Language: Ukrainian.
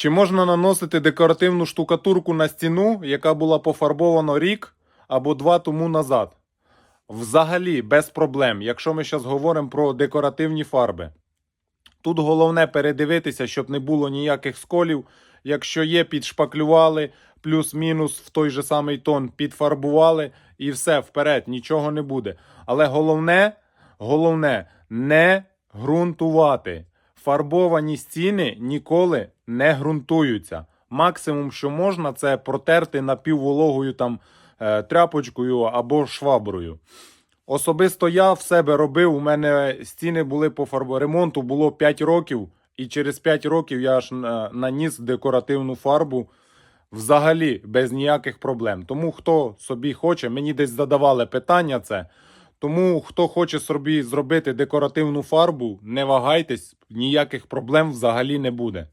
Чи можна наносити декоративну штукатурку на стіну, яка була пофарбована рік або два тому назад? Взагалі, без проблем, якщо ми зараз говоримо про декоративні фарби. Тут головне передивитися, щоб не було ніяких сколів. Якщо є, підшпаклювали, плюс-мінус в той же самий тон підфарбували і все, вперед, нічого не буде. Але головне, головне не ґрунтувати. Фарбовані стіни ніколи не ґрунтуються. Максимум, що можна, це протерти напіввологою там е, тряпочкою або шваброю. Особисто я в себе робив. У мене стіни були по фарбу. Ремонту було 5 років, і через 5 років я аж е, наніс декоративну фарбу взагалі без ніяких проблем. Тому хто собі хоче, мені десь задавали питання це. Тому хто хоче собі зробити декоративну фарбу, не вагайтесь, ніяких проблем взагалі не буде.